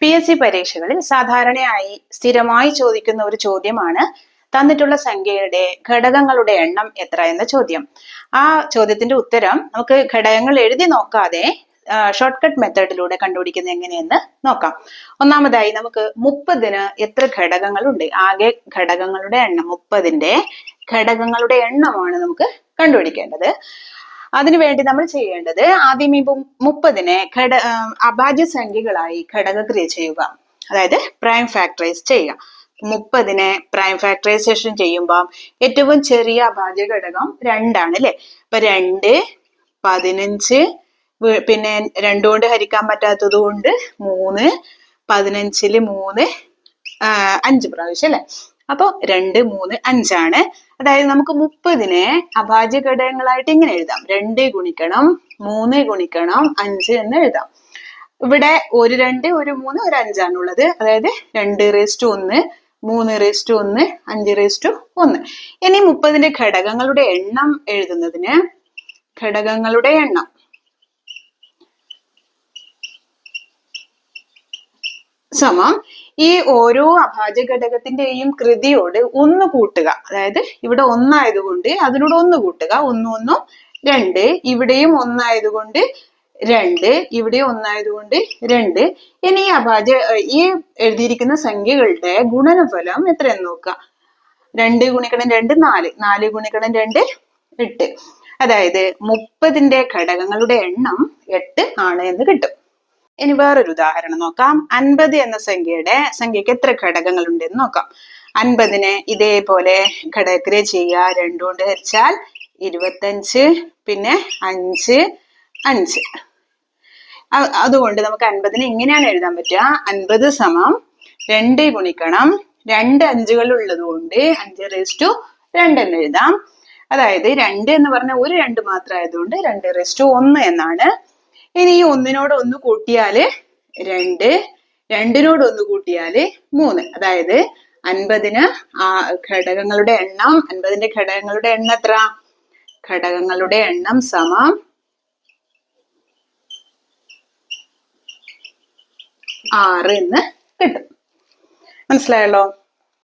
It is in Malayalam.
പി എസ് സി പരീക്ഷകളിൽ സാധാരണയായി സ്ഥിരമായി ചോദിക്കുന്ന ഒരു ചോദ്യമാണ് തന്നിട്ടുള്ള സംഖ്യയുടെ ഘടകങ്ങളുടെ എണ്ണം എത്ര എന്ന ചോദ്യം. ആ ചോദ്യത്തിന്റെ ഉത്തരം നമുക്ക് ഘടകങ്ങൾ എഴുതി നോക്കാതെ ഷോർട്ട് കട്ട് മെത്തേഡിലൂടെ കണ്ടുപിടിക്കുന്നത് എങ്ങനെയെന്ന് നോക്കാം. ഒന്നാമതായി നമുക്ക് മുപ്പതിന് എത്ര ഘടകങ്ങളുണ്ട്? ആകെ ഘടകങ്ങളുടെ എണ്ണം മുപ്പതിന്റെ ഘടകങ്ങളുടെ എണ്ണമാണ് നമുക്ക് കണ്ടുപിടിക്കേണ്ടത്. അതിനുവേണ്ടി നമ്മൾ ചെയ്യേണ്ടത് ആദ്യം ഈ മുപ്പതിനെ ഘട അഭാജ്യ സംഖ്യകളായി ഘടകക്രിയ ചെയ്യുക. അതായത് പ്രൈം ഫാക്ടറൈസ് ചെയ്യുക. മുപ്പതിനെ പ്രൈം ഫാക്ടറൈസേഷൻ ചെയ്യുമ്പോൾ ഏറ്റവും ചെറിയ അഭാജ്യ ഘടകം രണ്ടാണ് അല്ലെ? ഇപ്പൊ രണ്ട് പതിനഞ്ച് പിന്നെ രണ്ടു കൊണ്ട് ഹരിക്കാൻ പറ്റാത്തത് കൊണ്ട് മൂന്ന് പതിനഞ്ചിൽ മൂന്ന് അഞ്ച് പ്രാവശ്യം അല്ലെ? അപ്പൊ രണ്ട് മൂന്ന് അഞ്ചാണ്. അതായത് നമുക്ക് മുപ്പതിനെ അഭാജ്യ ഘടകങ്ങളായിട്ട് ഇങ്ങനെ എഴുതാം? രണ്ട് ഗുണിക്കണം മൂന്ന് ഗുണിക്കണം അഞ്ച് എന്ന് എഴുതാം. ഇവിടെ ഒരു രണ്ട് ഒരു മൂന്ന് ഒരു അഞ്ചാണ് ഉള്ളത് അതായത് രണ്ട് റേസ്റ്റ് ഒന്ന് മൂന്ന് റേസ്റ്റ് ഒന്ന് അഞ്ച് റേസ്റ്റ് ഒന്ന്. ഇനി മുപ്പതിന്റെ ഘടകങ്ങളുടെ എണ്ണം എഴുതുന്നതിന് ഘടകങ്ങളുടെ എണ്ണം. സമം ഈ ഓരോ അഭാജ്യ ഘടകത്തിന്റെയും കൃതിയോട് ഒന്ന് കൂട്ടുക. അതായത് ഇവിടെ ഒന്നായതുകൊണ്ട് അതിനോട് ഒന്ന് കൂട്ടുക. ഒന്ന് ഒന്നും രണ്ട്. ഇവിടെയും ഒന്നായതുകൊണ്ട് രണ്ട്. ഇവിടെ ഒന്നായതുകൊണ്ട് രണ്ട്. ഇനി ഈ അഭാജ്യ ഈ എഴുതിയിരിക്കുന്ന സംഖ്യകളുടെ ഗുണനഫലം എത്രയെന്ന് നോക്കുക. രണ്ട് ഗുണിക്കണം രണ്ട് നാല്. നാല് ഗുണിക്കണം രണ്ട് എട്ട്. അതായത് മുപ്പതിന്റെ ഘടകങ്ങളുടെ എണ്ണം എട്ട് ആണ് എന്ന് കിട്ടും. ഇനി വേറൊരു ഉദാഹരണം നോക്കാം. അൻപത് എന്ന സംഖ്യയുടെ സംഖ്യക്ക് എത്ര ഘടകങ്ങൾ ഉണ്ടെന്ന് നോക്കാം. അൻപതിനെ ഇതേപോലെ ഘടകത്തിൽ ചെയ്യുക. രണ്ടു കൊണ്ട് ഹരിച്ചാൽ ഇരുപത്തഞ്ച് പിന്നെ അഞ്ച് അഞ്ച്. അതുകൊണ്ട് നമുക്ക് അൻപതിനെ ഇങ്ങനെയാണ് എഴുതാൻ പറ്റുക. അൻപത് സമം രണ്ട് ഗുണിക്കണം. രണ്ട് അഞ്ചുകൾ ഉള്ളത് കൊണ്ട് അഞ്ച് റേസ് ടു രണ്ട് എന്ന് എഴുതാം. അതായത് രണ്ട് എന്ന് പറഞ്ഞാൽ ഒരു രണ്ട് മാത്രമായതുകൊണ്ട് രണ്ട് റേസ് ടു ഒന്ന് എന്നാണ് ഇനി ഈ ഒന്നിനോട് ഒന്ന് കൂട്ടിയാൽ രണ്ട് രണ്ടിനോട് ഒന്ന് കൂട്ടിയാൽ മൂന്ന്. അതായത് അൻപതിന് ആ ഘടകങ്ങളുടെ എണ്ണം അൻപതിന്റെ ഘടകങ്ങളുടെ എണ്ണം എത്ര? ഘടകങ്ങളുടെ എണ്ണം സമം ആറ് എന്ന് കിട്ടും. മനസ്സിലായല്ലോ?